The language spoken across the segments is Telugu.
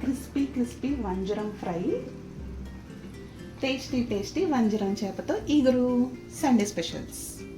క్రిస్పీ క్రిస్పీ వంజరం ఫ్రై. టేస్టీ టేస్టీ వంజరం చేపతో ఈగురు సండే స్పెషల్స్.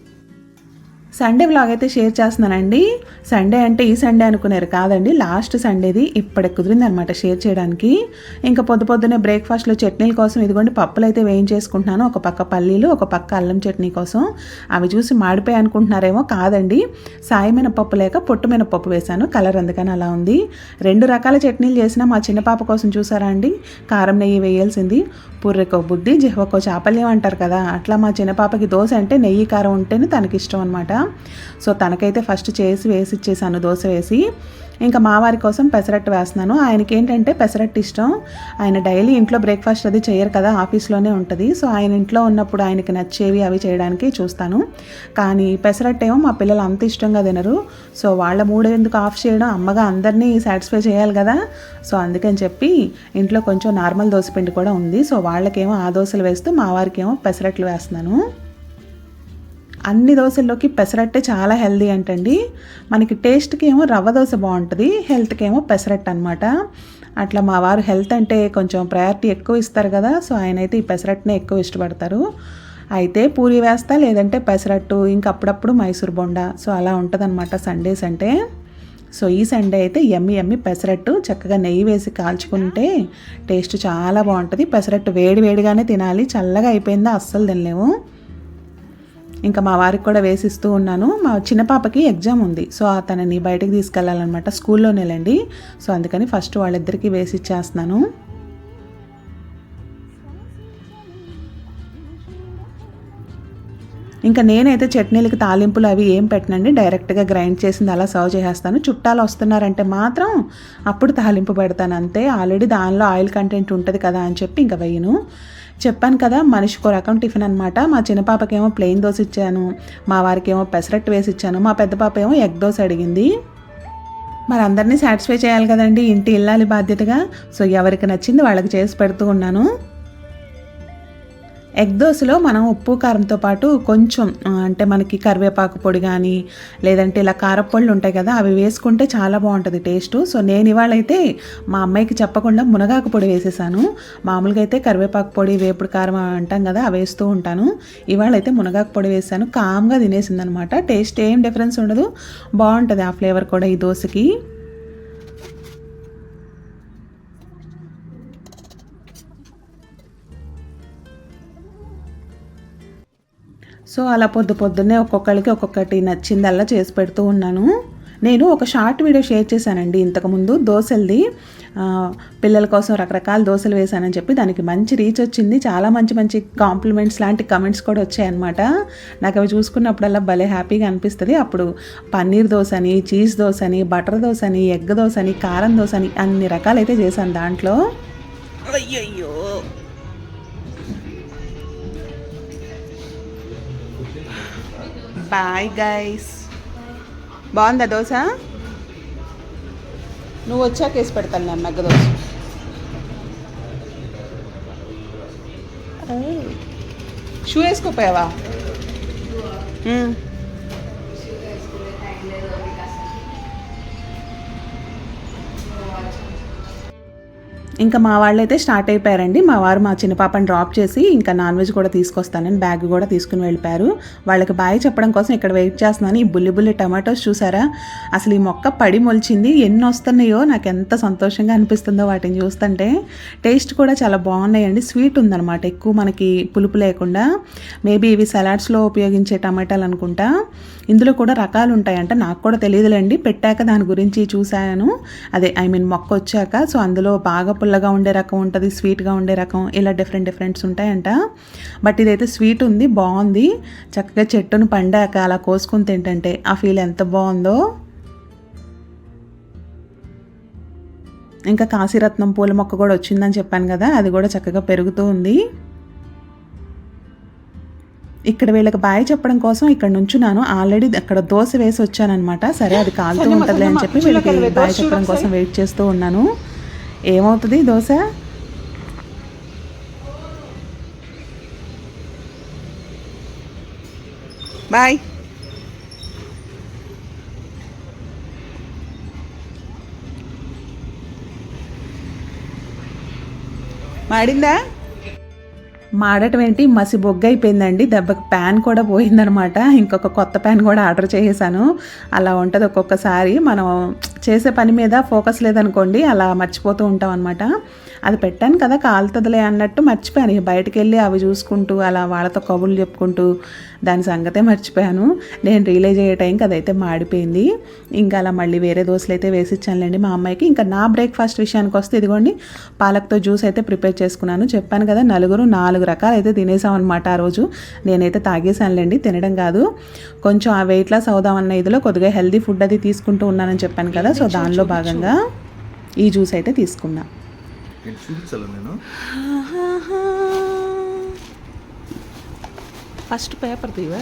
సండే వ్లాగ్ అయితే షేర్ చేస్తున్నానండి. సండే అంటే ఈ సండే అనుకున్నారు కాదండి. లాస్ట్ సండేది ఇప్పటికి కుదిరింది అనమాట షేర్ చేయడానికి. ఇంకా పొద్దు పొద్దునే బ్రేక్ఫాస్ట్లో చట్నీల కోసం ఇదిగోండి పప్పులు అయితే వేయించేసుకుంటున్నాను. ఒక పక్క పల్లీలు ఒక పక్క అల్లం చట్నీ కోసం. అవి చూసి మాడిపోయి అనుకుంటున్నారేమో కాదండి. సాయి మినపప్పు లేక పొట్టు మినపప్పు వేశాను. కలర్ అందుకని అలా ఉంది. రెండు రకాల చట్నీలు చేసిన మా చిన్న పాప కోసం చూసారా అండి? కారం నెయ్యి వేయాల్సింది. పుర్రెకో బుద్ధి జిహ్వకో చాపల్యం అంటారు కదా. అట్లా మా చిన్న పాపకి దోశ అంటే నెయ్యి కారం ఉంటేనే తనకి ఇష్టం అనమాట సో తనకైతే ఫస్ట్ చేసి వేసి ఇచ్చేసాను దోశ వేసి. ఇంకా మా వారి కోసం పెసరట్టు వేస్తున్నాను. ఆయనకి ఏంటంటే పెసరట్టు ఇష్టం. ఆయన డైలీ ఇంట్లో బ్రేక్ఫాస్ట్ అది చేయరు కదా ఆఫీస్లోనే ఉంటుంది. సో ఆయన ఇంట్లో ఉన్నప్పుడు ఆయనకి నచ్చేవి అవి చేయడానికి చూస్తాను. కానీ పెసరట్టు ఏమో మా పిల్లలు అంత ఇష్టంగా తినరు. సో వాళ్ళ మూడు ఎందుకు ఆఫ్ చేయడం అమ్మగా అందరినీ సాటిస్ఫై చేయాలి కదా. సో అందుకని చెప్పి ఇంట్లో కొంచెం నార్మల్ దోశ పిండి కూడా ఉంది. సో వాళ్ళకేమో ఆ దోశలు వేస్తూ మా వారికేమో ఏమో పెసరట్లు వేస్తున్నాను. అన్ని దోశల్లోకి పెసరట్టే చాలా హెల్దీ అంటండి. మనకి టేస్ట్కి ఏమో రవ్వ దోశ బాగుంటుంది హెల్త్కి ఏమో పెసరట్టు అనమాట అట్లా మా వారు హెల్త్ అంటే కొంచెం ప్రయారిటీ ఎక్కువ ఇస్తారు కదా సో ఆయన అయితే ఈ పెసరట్టునే ఎక్కువ ఇష్టపడతారు. అయితే పూరి వేస్తా లేదంటే పెసరట్టు ఇంకా అప్పుడప్పుడు మైసూర్ బొండ సో అలా ఉంటుందన్నమాట సండేస్ అంటే. సో ఈ సండే అయితే ఎమ్మి ఎమ్మి పెసరట్టు చక్కగా నెయ్యి వేసి కాల్చుకుంటే టేస్ట్ చాలా బాగుంటుంది పెసరట్టు వేడి వేడిగానే తినాలి చల్లగా అయిపోయిందా అస్సలు తినలేము. ఇంకా మా వారికి కూడా వేసిస్తూ ఉన్నాను. మా చిన్న పాపకి ఎగ్జామ్ ఉంది. సో తనని బయటకు తీసుకెళ్ళాలన్నమాట స్కూల్లోనేలండి. సో అందుకని ఫస్ట్ వాళ్ళిద్దరికీ వేసి ఇచ్చేస్తున్నాను ఇంకా నేనైతే చట్నీలకి తాలింపులు అవి ఏం పెట్టనండి. డైరెక్ట్గా గ్రైండ్ చేసింది అలా సర్వ్ చేసేస్తాను. చుట్టాలు వస్తున్నారంటే మాత్రం అప్పుడు తాలింపు పెడతాను అంతే. ఆల్రెడీ దానిలో ఆయిల్ కంటెంట్ ఉంటుంది కదా అని చెప్పి ఇంకా వేయను. చెప్పాను కదా మనిషికో రకం టిఫిన్ అనమాట మా చిన్న పాపకేమో ప్లెయిన్ దోశ ఇచ్చాను మా వారికి ఏమో పెసరట్టు వేసి ఇచ్చాను మా పెద్ద పాప ఏమో ఎగ్ దోశ అడిగింది. మరి అందరినీ సాటిస్ఫై చేయాలి కదండి ఇంటి ఇల్లాలి బాధ్యతగా. సో ఎవరికి నచ్చింది వాళ్ళకి చేసి పెడుతూ ఉన్నాను. ఎగ్ దోశలో మనం ఉప్పు కారంతో పాటు కొంచెం అంటే మనకి కరివేపాకు పొడి కానీ లేదంటే ఇలా కారపొళ్ళు ఉంటాయి కదా అవి వేసుకుంటే చాలా బాగుంటుంది టేస్ట్. సో నేను ఇవాళైతే మా అమ్మాయికి చెప్పకుండా మునగాకు పొడి వేసేసాను. మామూలుగా అయితే కరివేపాకు పొడి వేపుడు కారం అంటాం కదా అవి వేస్తూ ఉంటాను. ఇవాళైతే మునగాకు పొడి వేసాను. కామ్గా తినేసింది అనమాట టేస్ట్ ఏం డిఫరెన్స్ ఉండదు. బాగుంటుంది ఆ ఫ్లేవర్ కూడా ఈ దోశకి. సో అలా పొద్దు పొద్దున్నే ఒక్కొక్కరికి ఒక్కొక్కటి నచ్చిందల్లా చేసి పెడుతూ ఉన్నాను. నేను ఒక షార్ట్ వీడియో షేర్ చేశానండి ఇంతకుముందు దోశలది. పిల్లల కోసం రకరకాల దోశలు వేశానని చెప్పి దానికి మంచి రీచ్ వచ్చింది. చాలా మంచి మంచి కాంప్లిమెంట్స్ లాంటి కమెంట్స్ కూడా వచ్చాయన్నమాట. నాకు అవి చూసుకున్నప్పుడల్లా భలే హ్యాపీగా అనిపిస్తుంది. అప్పుడు పన్నీర్ దోశ అని చీజ్ దోశ అని బటర్ దోశ అని ఎగ్ దోశ అని కారం దోశ అని అన్ని రకాలైతే చేశాను దాంట్లో. అయ్యయ్యో! బాయ్ గైస్ బాగుందా దోశ? నువ్వు వచ్చాక వేసి పెడతాను నేను మెగ్గ దోశ. షూ వేసుకోపోయావా? ఇంకా మా వాళ్ళు అయితే స్టార్ట్ అయిపోయారండి. మా వారు మా చిన్న పాపని డ్రాప్ చేసి ఇంకా నాన్ వెజ్ కూడా తీసుకొస్తానని బ్యాగ్ కూడా తీసుకుని వెళ్ళిపోయారు. వాళ్ళకి బాయ్ చెప్పడం కోసం ఇక్కడ వెయిట్ చేస్తున్నాను. ఈ బుల్లి బుల్లి టమాటోస్ చూసారా? అసలు ఈ మొక్క పడి మొలిచింది. ఎన్ని వస్తున్నాయో నాకు ఎంత సంతోషంగా అనిపిస్తుందో వాటిని చూస్తుంటే. టేస్ట్ కూడా చాలా బాగున్నాయండి. స్వీట్ ఉందన్నమాట. ఎక్కువ మనకి పులుపు లేకుండా. మేబీ ఇవి సలాడ్స్లో ఉపయోగించే టమాటాలు అనుకుంటా. ఇందులో కూడా రకాలు ఉంటాయంట. నాకు కూడా తెలియదులేండి. పెట్టాక దాని గురించి చూశాను. అదే ఐ మీన్ మొక్క వచ్చాక. సో అందులో బాగా పుల్లగా ఉండే రకం ఉంటుంది స్వీట్గా ఉండే రకం ఇలా డిఫరెంట్ డిఫరెంట్స్ ఉంటాయంట. బట్ ఇదైతే స్వీట్ ఉంది బాగుంది. చక్కగా చెట్టును పండాక అలా కోసుకుని తింటుంటే ఆ ఫీల్ ఎంత బాగుందో. ఇంకా కాశీరత్నం పూల మొక్క కూడా వచ్చిందని చెప్పాను కదా అది కూడా చక్కగా పెరుగుతూ ఉంది. ఇక్కడ వీళ్ళకి బాయ్ చెప్పడం కోసం ఇక్కడ నుంచున్నాను. ఆల్రెడీ అక్కడ దోశ వేసి వచ్చానమాట సరే అది కాలుతూ ఉంటుందిలే అని చెప్పి వీళ్ళకి బాయ్ చెప్పడం కోసం వెయిట్ చేస్తూ ఉన్నాను. ఏమవుతుంది దోశ? బాయ్. మాడిందా? మాడటం ఏంటి? మసి బొగ్గ అయిపోయిందండి దెబ్బకి ప్యాన్ కూడా పోయిందనమాట. ఇంకొక కొత్త ప్యాన్ కూడా ఆర్డర్ చేసేసాను. అలా ఉంటుంది ఒక్కొక్కసారి. మనం చేసే పని మీద ఫోకస్ లేదనుకోండి అలా మర్చిపోతూ ఉంటాం అనమాట అది పెట్టాను కదా కాలుతుందిలే అన్నట్టు మర్చిపోయాను. ఇక బయటకు వెళ్ళి అవి చూసుకుంటూ అలా వాళ్ళతో కబుర్లు చెప్పుకుంటూ దాని సంగతే మర్చిపోయాను. నేను రియలైజ్ అయ్యే టైంకి అదైతే మాడిపోయింది. ఇంకా అలా మళ్ళీ వేరే దోశలు అయితే వేసిచ్చానులేండి మా అమ్మాయికి. ఇంకా నా బ్రేక్ఫాస్ట్ విషయానికి వస్తే ఇదిగోండి పాలకతో జ్యూస్ అయితే ప్రిపేర్ చేసుకున్నాను. చెప్పాను కదా నలుగురు నాలుగు రకాలు అయితే తినేసాం అనమాట ఆ రోజు. నేనైతే తాగేసానులేండి తినడం కాదు. కొంచెం ఆ వెయిట్ లాస్ అవుదామన్న ఇదిలో కొద్దిగా హెల్దీ ఫుడ్ అది తీసుకుంటూ ఉన్నానని చెప్పాను కదా సో దానిలో భాగంగా ఈ జ్యూస్ అయితే తీసుకున్నా. నేను చూపించాలి నేను? ఫస్ట్ పేపర్ తీవా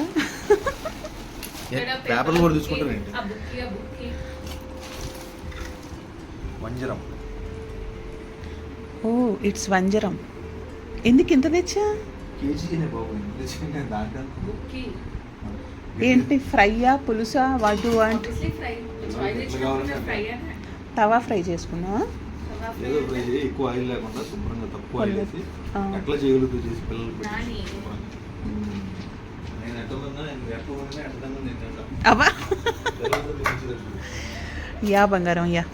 పేపర్లు కూడా తీసుకుంటారండి వంజరం. Oh it's వంజరం. ఎందుకు ఇంత తెచ్చా ఏంటి ఫ్రైయా పులుసా వడ్డు అంటే తవా ఫ్రై చేసుకున్నా ఏదో ఫ్రై చేయి ఎక్కువ ఆయిల్ లేకుండా శుభ్రంగా తక్కువ ఆయిల్ వేసి. ఎట్లా చేయగలుగుతూ చేసి పిల్లలు పెట్టి. యా బంగారం యా.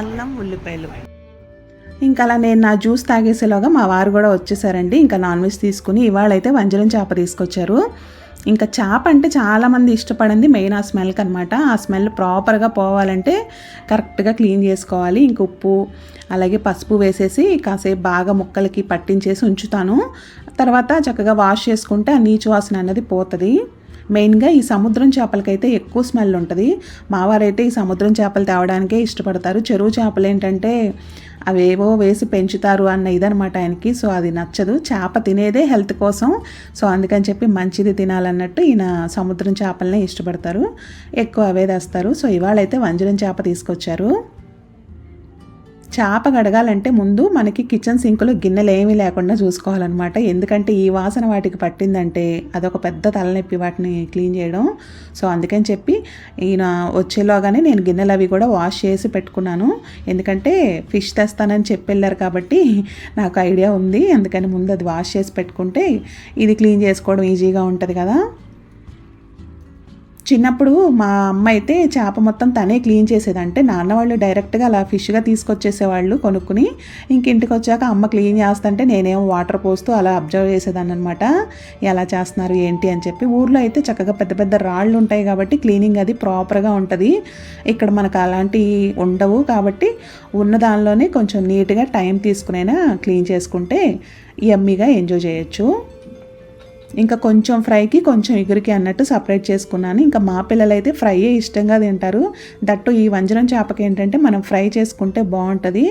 అల్లం ఉల్లిపాయలు. ఇంకా అలా నేను నా జ్యూస్ తాగేసేలాగా మా వారు కూడా వచ్చేసారండి. ఇంకా నాన్ వెజ్ తీసుకుని ఇవాళ అయితే వంజరం చేప తీసుకొచ్చారు. ఇంకా చేప అంటే చాలామంది ఇష్టపడింది మెయిన్ ఆ స్మెల్కి అనమాట ఆ స్మెల్ ప్రాపర్గా పోవాలంటే కరెక్ట్గా క్లీన్ చేసుకోవాలి. ఇంక ఉప్పు అలాగే పసుపు వేసేసి కాసేపు బాగా ముక్కలకి పట్టించేసి ఉంచుతాను. తర్వాత చక్కగా వాష్ చేసుకుంటే ఆ నీచు వాసన అన్నది పోతుంది. మెయిన్గా ఈ సముద్రం చేపలకైతే ఎక్కువ స్మెల్ ఉంటుంది. మావారైతే ఈ సముద్రం చేపలు తేవడానికే ఇష్టపడతారు. చెరువు చేపలు ఏంటంటే అవేవో వేసి పెంచుతారు అన్న ఇదనమాట ఆయనకి. సో అది నచ్చదు. చేప తినేదే హెల్త్ కోసం. సో అందుకని చెప్పి మంచిది తినాలన్నట్టు ఈయన సముద్రం చేపలనే ఇష్టపడతారు. ఎక్కువ అవే తెస్తారు. సో ఇవాళ అయితే వంజరం చేప తీసుకొచ్చారు. చేప కడగాలంటే ముందు మనకి కిచెన్ సింకులో గిన్నెలు ఏమీ లేకుండా చూసుకోవాలన్నమాట. ఎందుకంటే ఈ వాసన వాటికి పట్టిందంటే అదొక పెద్ద తలనొప్పి వాటిని క్లీన్ చేయడం. సో అందుకని చెప్పి ఈయన వచ్చేలోగానే నేను గిన్నెలు అవి కూడా వాష్ చేసి పెట్టుకున్నాను. ఎందుకంటే ఫిష్ తెస్తానని చెప్పి వెళ్ళారు కాబట్టి నాకు ఐడియా ఉంది. అందుకని ముందు అది వాష్ చేసి పెట్టుకుంటే ఇది క్లీన్ చేసుకోవడం ఈజీగా ఉంటుంది కదా. చిన్నప్పుడు మా అమ్మ అయితే చేప మొత్తం తనే క్లీన్ చేసేదంటే నాన్న వాళ్ళు డైరెక్ట్గా అలా ఫిష్గా తీసుకొచ్చేసేవాళ్ళు కొనుక్కుని ఇంక ఇంటికి వచ్చాక అమ్మ క్లీన్ చేస్తుంటే నేనేమో వాటర్ పోస్తూ అలా అబ్జర్వ్ చేసేదాన్ని అనమాట ఎలా చేస్తున్నారు ఏంటి అని చెప్పి. ఊర్లో అయితే చక్కగా పెద్ద పెద్ద రాళ్ళు ఉంటాయి కాబట్టి క్లీనింగ్ అది ప్రాపర్గా ఉంటుంది. ఇక్కడ మనకు అలాంటివి ఉండవు కాబట్టి ఉన్న దానిలోనే కొంచెం నీట్గా టైం తీసుకునైనా క్లీన్ చేసుకుంటే ఎమ్మీగా ఎంజాయ్ చేయొచ్చు. ఇంకా కొంచెం ఫ్రైకి కొంచెం ఎగురికి అన్నట్టు సపరేట్ చేసుకున్నాను. ఇంకా మా పిల్లలు అయితే ఫ్రైయే ఇష్టంగా తింటారు. దట్టు ఈ వంజరం చేపకి ఏంటంటే మనం ఫ్రై చేసుకుంటే బాగుంటుంది.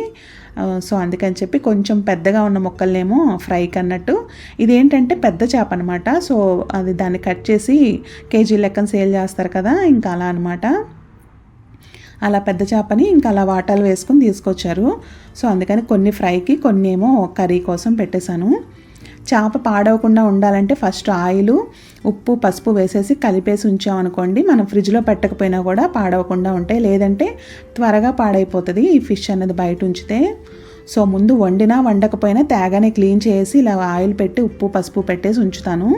సో అందుకని చెప్పి కొంచెం పెద్దగా ఉన్న ముక్కలనేమో ఫ్రైకి అన్నట్టు. ఇదేంటంటే పెద్ద చేప అనమాట సో అది దాన్ని కట్ చేసి కేజీ లెక్కన సేల్ చేస్తారు కదా ఇంకా అలా అనమాట అలా పెద్ద చేపని ఇంకా అలా వాటాలు వేసుకుని తీసుకొచ్చారు. సో అందుకని కొన్ని ఫ్రైకి కొన్ని ఏమో కర్రీ కోసం పెట్టేశాను. చేప పాడవకుండా ఉండాలంటే ఫస్ట్ ఆయిల్ ఉప్పు పసుపు వేసేసి కలిపేసి ఉంచామనుకోండి మనం ఫ్రిడ్జ్లో పెట్టకపోయినా కూడా పాడవకుండా ఉంటాయి. లేదంటే త్వరగా పాడైపోతుంది ఈ ఫిష్ అనేది బయట ఉంచితే. సో ముందు వండినా వండకపోయినా తేగానే క్లీన్ చేసి ఇలా ఆయిల్ పెట్టి ఉప్పు పసుపు పెట్టేసి ఉంచుతాను.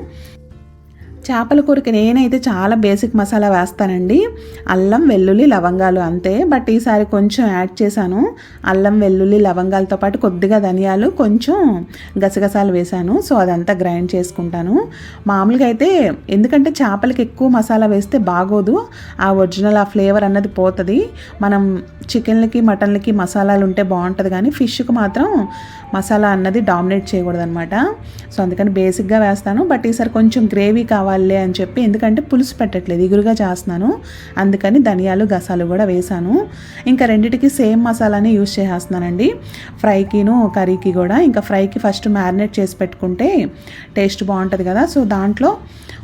చేపల కూరకి నేనైతే చాలా బేసిక్ మసాలా వేస్తానండి. అల్లం వెల్లుల్లి లవంగాలు అంతే. బట్ ఈసారి కొంచెం యాడ్ చేశాను. అల్లం వెల్లుల్లి లవంగాలతో పాటు కొద్దిగా ధనియాలు కొంచెం గసగసాలు వేశాను. సో అదంతా గ్రైండ్ చేసుకుంటాను. మామూలుగా అయితే ఎందుకంటే చేపలకి ఎక్కువ మసాలా వేస్తే బాగోదు. ఆ ఒరిజినల్ ఆ ఫ్లేవర్ అన్నది పోతుంది. మనం చికెన్లకి మటన్లకి మసాలాలు ఉంటే బాగుంటుంది కానీ ఫిష్కి మాత్రం మసాలా అన్నది డామినేట్ చేయకూడదు అనమాట సో అందుకని బేసిక్గా వేస్తాను. బట్ ఈసారి కొంచెం గ్రేవీ కావాలి అని చెప్పి ఎందుకంటే పులుసు పెట్టట్లేదు ఎగురుగా చేస్తున్నాను. అందుకని ధనియాలు గసాలు కూడా వేసాను ఇంకా రెండిటికి సేమ్ మసాలానే యూస్ చేసేస్తున్నానండి. ఫ్రైకిను కర్రీకి కూడా. ఇంకా ఫ్రైకి ఫస్ట్ మ్యారినేట్ చేసి పెట్టుకుంటే టేస్ట్ బాగుంటుంది కదా. సో దాంట్లో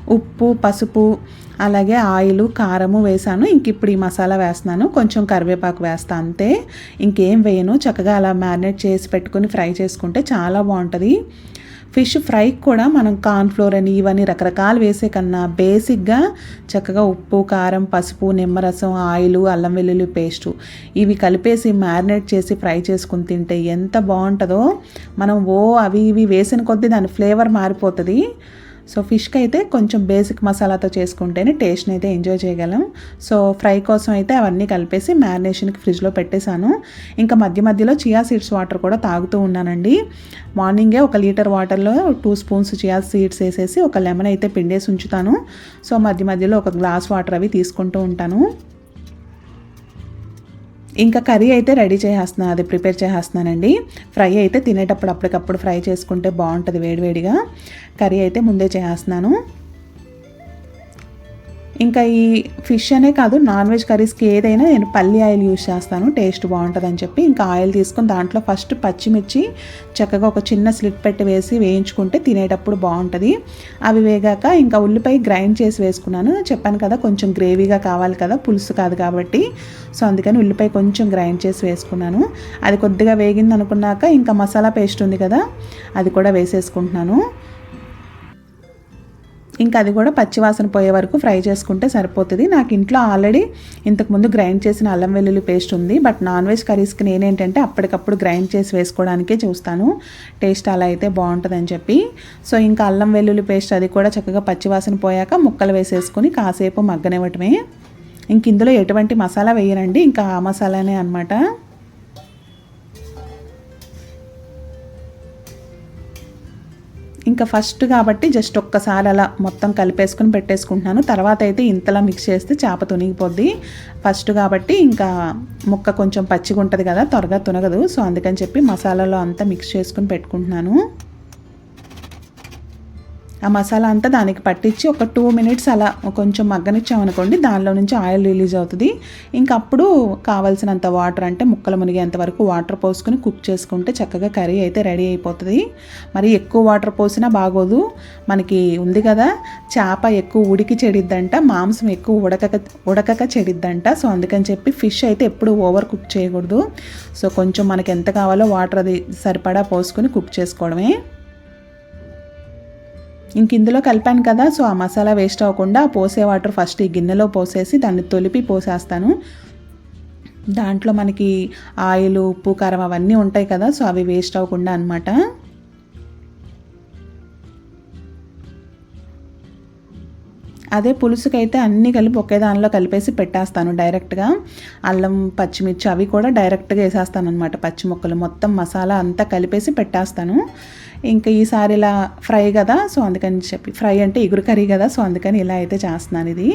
ఉప్పు పసుపు అలాగే ఆయిల్ కారము వేసాను ఇంక ఇప్పుడు ఈ మసాలా వేస్తున్నాను. కొంచెం కరివేపాకు వేస్తా అంతే. ఇంకేం వేయను. చక్కగా అలా మ్యారినేట్ చేసి పెట్టుకుని ఫ్రై చేసుకుంటే చాలా బాగుంటుంది. ఫిష్ ఫ్రై కూడా మనం కార్న్ఫ్లోర్ అని ఇవన్నీ రకరకాలు వేసే కన్నా బేసిక్గా చక్కగా ఉప్పు కారం పసుపు నిమ్మరసం ఆయిల్ అల్లం వెల్లుల్లి పేస్టు ఇవి కలిపేసి మ్యారినేట్ చేసి ఫ్రై చేసుకుని తింటే ఎంత బాగుంటుందో. మనం ఓ అవి ఇవి వేసిన కొద్దీ దాని ఫ్లేవర్ మారిపోతుంది. సో ఫిష్కి అయితే కొంచెం బేసిక్ మసాలాతో చేసుకుంటేనే టేస్ట్ని అయితే ఎంజాయ్ చేయగలం. సో ఫ్రై కోసం అయితే అవన్నీ కలిపేసి మ్యారినేషన్కి ఫ్రిడ్జ్లో పెట్టేశాను. ఇంకా మధ్య మధ్యలో చియా సీడ్స్ వాటర్ కూడా తాగుతూ ఉన్నానండి. మార్నింగే ఒక లీటర్ వాటర్లో టూ స్పూన్స్ చియా సీడ్స్ వేసేసి ఒక లెమన్ అయితే పిండేసి ఉంచుతాను. సో మధ్య మధ్యలో ఒక గ్లాస్ వాటర్ అవి తీసుకుంటూ ఉంటాను. ఇంకా కర్రీ అయితే రెడీ చేసేస్తున్నాను అది ప్రిపేర్ చేసేస్తున్నానండి. ఫ్రై అయితే తినేటప్పుడు అప్పటికప్పుడు ఫ్రై చేసుకుంటే బాగుంటుంది వేడివేడిగా. కర్రీ అయితే ముందే చేసేస్తున్నాను. ఇంకా ఈ ఫిష్ అనే కాదు నాన్ వెజ్ కర్రీస్కి ఏదైనా నేను పల్లి ఆయిల్ యూస్ చేస్తాను టేస్ట్ బాగుంటుందని చెప్పి ఇంకా ఆయిల్ తీసుకొని దాంట్లో ఫస్ట్ పచ్చిమిర్చి చక్కగా ఒక చిన్న స్లిట్ పెట్టి వేసి వేయించుకుంటే తినేటప్పుడు బాగుంటుంది. అవి వేగాక ఇంకా ఉల్లిపాయ గ్రైండ్ చేసి వేసుకున్నాను. చెప్పాను కదా కొంచెం గ్రేవీగా కావాలి కదా పులుసు కాదు కాబట్టి. సో అందుకని ఉల్లిపాయ కొంచెం గ్రైండ్ చేసి వేసుకున్నాను. అది కొద్దిగా వేగింది అనుకున్నాక ఇంకా మసాలా పేస్ట్ ఉంది కదా అది కూడా వేసేసుకుంటున్నాను. ఇంకా అది కూడా పచ్చివాసన పోయే వరకు ఫ్రై చేసుకుంటే సరిపోతుంది. నాకు ఇంట్లో ఆల్రెడీ ఇంతకుముందు గ్రైండ్ చేసిన అల్లం వెల్లుల్లి పేస్ట్ ఉంది. బట్ నాన్ వెజ్ కర్రీస్కి నేనేంటంటే అప్పటికప్పుడు గ్రైండ్ చేసి వేసుకోవడానికే చూస్తాను. టేస్ట్ అలా అయితే బాగుంటుందని చెప్పి. సో ఇంకా అల్లం వెల్లుల్లి పేస్ట్ అది కూడా చక్కగా పచ్చివాసన పోయాక ముక్కలు వేసేసుకుని కాసేపు మగ్గనివ్వటమే. ఇంక ఇందులో ఎటువంటి మసాలా వేయనండి. ఇంకా ఆ మసాలానే అనమాట ఇంకా ఫస్ట్ కాబట్టి జస్ట్ ఒక్కసారి అలా మొత్తం కలిపేసుకుని పెట్టేసుకుంటున్నాను. తర్వాత అయితే ఇంతలా మిక్స్ చేస్తే చేప తునిగిపోద్ది. ఫస్ట్ కాబట్టి ఇంకా ముక్క కొంచెం పచ్చిగా ఉంటుంది కదా త్వరగా తునగదు. సో అందుకని చెప్పి మసాలాలో అంతా మిక్స్ చేసుకుని పెట్టుకుంటున్నాను. ఆ మసాలా అంతా దానికి పట్టించి ఒక టూ మినిట్స్ అలా కొంచెం మగ్గనిచ్చామనుకోండి దానిలో నుంచి ఆయిల్ రిలీజ్ అవుతుంది. ఇంకా అప్పుడు కావాల్సినంత వాటర్ అంటే ముక్కలు మునిగేంత వరకు వాటర్ పోసుకొని కుక్ చేసుకుంటే చక్కగా కర్రీ అయితే రెడీ అయిపోతుంది. మరి ఎక్కువ వాటర్ పోసినా బాగోదు. మనకి ఉంది కదా చేప ఎక్కువ ఉడికి చెడిద్దంట మాంసం ఎక్కువ ఉడకక ఉడకక చెడిద్దంట. సో అందుకని చెప్పి ఫిష్ అయితే ఎప్పుడు ఓవర్ కుక్ చేయకూడదు. సో కొంచెం మనకి ఎంత కావాలో వాటర్ అది సరిపడా పోసుకొని కుక్ చేసుకోవడమే. ఇంక ఇందులో కలిపాను కదా సో ఆ మసాలా వేస్ట్ అవ్వకుండా పోసే వాటర్ ఫస్ట్ ఈ గిన్నెలో పోసేసి దాన్ని తొలిపి పోసేస్తాను. దాంట్లో మనకి ఆయిల్ ఉప్పు కారం అవన్నీ ఉంటాయి కదా సో అవి వేస్ట్ అవ్వకుండా అనమాట అదే పులుసుకైతే అన్నీ కలిపి ఒకే దానిలో కలిపేసి పెట్టేస్తాను డైరెక్ట్గా. అల్లం పచ్చిమిర్చి అవి కూడా డైరెక్ట్గా వేసేస్తాను అనమాట పచ్చి ముక్కలు మొత్తం మసాలా అంతా కలిపేసి పెట్టేస్తాను. ఇంకా ఈసారి ఇలా ఫ్రై కదా సో అందుకని చెప్పి ఫ్రై అంటే ఇగురు కర్రీ కదా సో అందుకని ఇలా అయితే చేస్తున్నాను ఇది.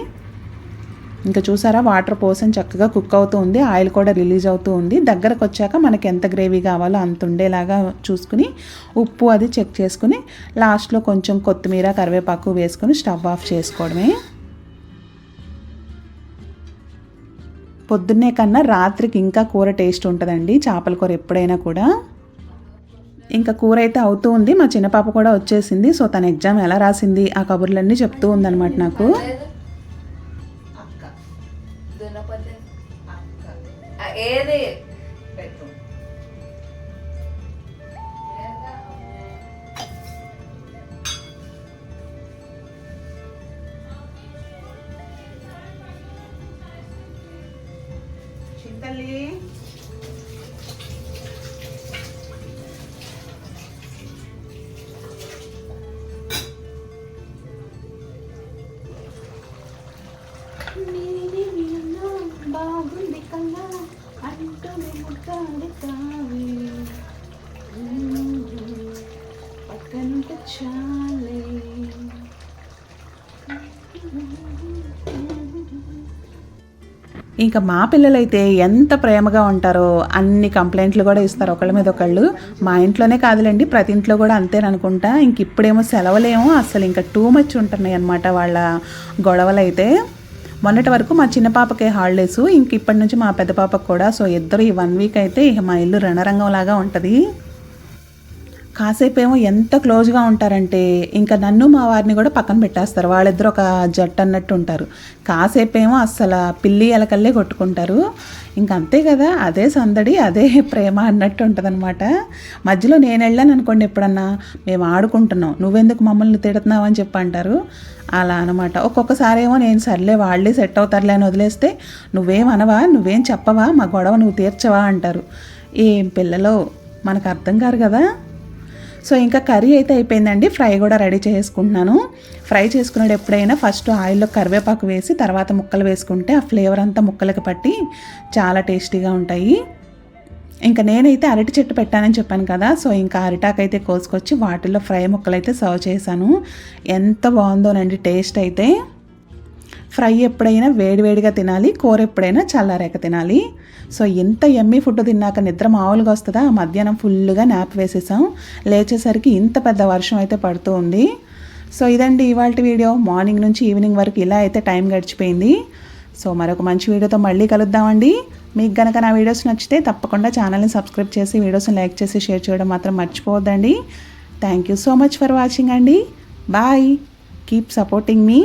ఇంకా చూసారా? వాటర్ పోసం చక్కగా కుక్ అవుతూ ఉంది. ఆయిల్ కూడా రిలీజ్ అవుతూ ఉంది. దగ్గరకు వచ్చాక మనకి ఎంత గ్రేవీ కావాలో అంత ఉండేలాగా చూసుకుని ఉప్పు అది చెక్ చేసుకుని లాస్ట్లో కొంచెం కొత్తిమీర కరివేపాకు వేసుకుని స్టవ్ ఆఫ్ చేసుకోవడమే. పొద్దున్నే కన్నా రాత్రికి ఇంకా కూర టేస్ట్ ఉంటుందండి. చేపల కూర ఎప్పుడైనా కూడా. ఇంకా కూర అయితే అవుతూ ఉంది. మా చిన్న పాప కూడా వచ్చేసింది. సో తన ఎగ్జామ్ ఎలా రాసింది ఆ కబుర్లన్నీ చెప్తూ ఉందన్నమాట నాకు. అక్క దున్నపోతే అక్క ఆ, ఏది పెట్టు బాగుంది కన్నా అంటూ ముట్టాడుతావి చాలే. ఇంకా మా పిల్లలైతే ఎంత ప్రేమగా ఉంటారో అన్ని కంప్లైంట్లు కూడా ఇస్తారు ఒకళ్ళ మీద ఒకళ్ళు. మా ఇంట్లోనే కాదులేండి ప్రతి ఇంట్లో కూడా అంతేననుకుంటా. ఇంక ఇప్పుడేమో సెలవులేమో అసలు ఇంకా టూ మచ్ ఉంటున్నాయి అనమాట వాళ్ళ గొడవలు అయితే మొన్నటి వరకు మా చిన్న పాపకే హాలిడేస్ ఇంక ఇప్పటి నుంచి మా పెద్ద పాపకు కూడా. సో ఇద్దరు ఈ వన్ వీక్ అయితే ఇక మా ఇల్లు రణరంగం లాగా ఉంటుంది. కాసేపు ఏమో ఎంత క్లోజ్గా ఉంటారంటే ఇంకా నన్ను మా వారిని కూడా పక్కన పెట్టేస్తారు. వాళ్ళిద్దరు ఒక జట్టు అన్నట్టు ఉంటారు. కాసేపు ఏమో అస్సలు పిల్లి ఎలకల్లే కొట్టుకుంటారు. ఇంకా అంతే కదా అదే సందడి అదే ప్రేమ అన్నట్టు ఉంటుందన్నమాట. మధ్యలో నేను వెళ్ళాను అనుకోండి ఎప్పుడన్నా మేము ఆడుకుంటున్నాం నువ్వెందుకు మమ్మల్ని తిడుతున్నావు అని చెప్పి అంటారు. అలా అనమాట ఒక్కొక్కసారి ఏమో నేను సర్లే వాళ్ళే సెట్ అవుతారులే అని వదిలేస్తే నువ్వేం అనవా నువ్వేం చెప్పవా మా గొడవ నువ్వు తీర్చవా అంటారు. ఏం పిల్లలో మనకు అర్థం కారు కదా. సో ఇంకా కర్రీ అయితే అయిపోయిందండి. ఫ్రై కూడా రెడీ చేసుకుంటున్నాను. ఫ్రై చేసుకునేది ఎప్పుడైనా ఫస్ట్ ఆయిల్లో కరివేపాకు వేసి తర్వాత ముక్కలు వేసుకుంటే ఆ ఫ్లేవర్ అంతా ముక్కలకి పట్టి చాలా టేస్టీగా ఉంటాయి. ఇంకా నేనైతే అరటి చెట్టు పెట్టానని చెప్పాను కదా సో ఇంకా అరిటాకైతే కోసుకొచ్చి వాటిల్లో ఫ్రై ముక్కలు అయితే సర్వ్ చేశాను. ఎంత బాగుందోనండి టేస్ట్ అయితే. ఫ్రై ఎప్పుడైనా వేడివేడిగా తినాలి కూర ఎప్పుడైనా చల్లారాక తినాలి. సో ఎంత ఎమ్మీ ఫుడ్ తిన్నాక నిద్ర మామూలుగా వస్తుందా? మధ్యాహ్నం ఫుల్గా నాప్ వేసేసాం. లేచేసరికి ఇంత పెద్ద వర్షం అయితే పడుతూ ఉంది. సో ఇదండి ఇవాళ వీడియో. మార్నింగ్ నుంచి ఈవినింగ్ వరకు ఇలా అయితే టైం గడిచిపోయింది. సో మరొక మంచి వీడియోతో మళ్ళీ కలుద్దామండి. మీకు గనక నా వీడియోస్ నచ్చితే తప్పకుండా ఛానల్ని సబ్స్క్రైబ్ చేసి వీడియోస్ని లైక్ చేసి షేర్ చేయడం మాత్రం మర్చిపోవద్దండి. Thank you so much for watching అండి. బాయ్ కీప్ సపోర్టింగ్ మీ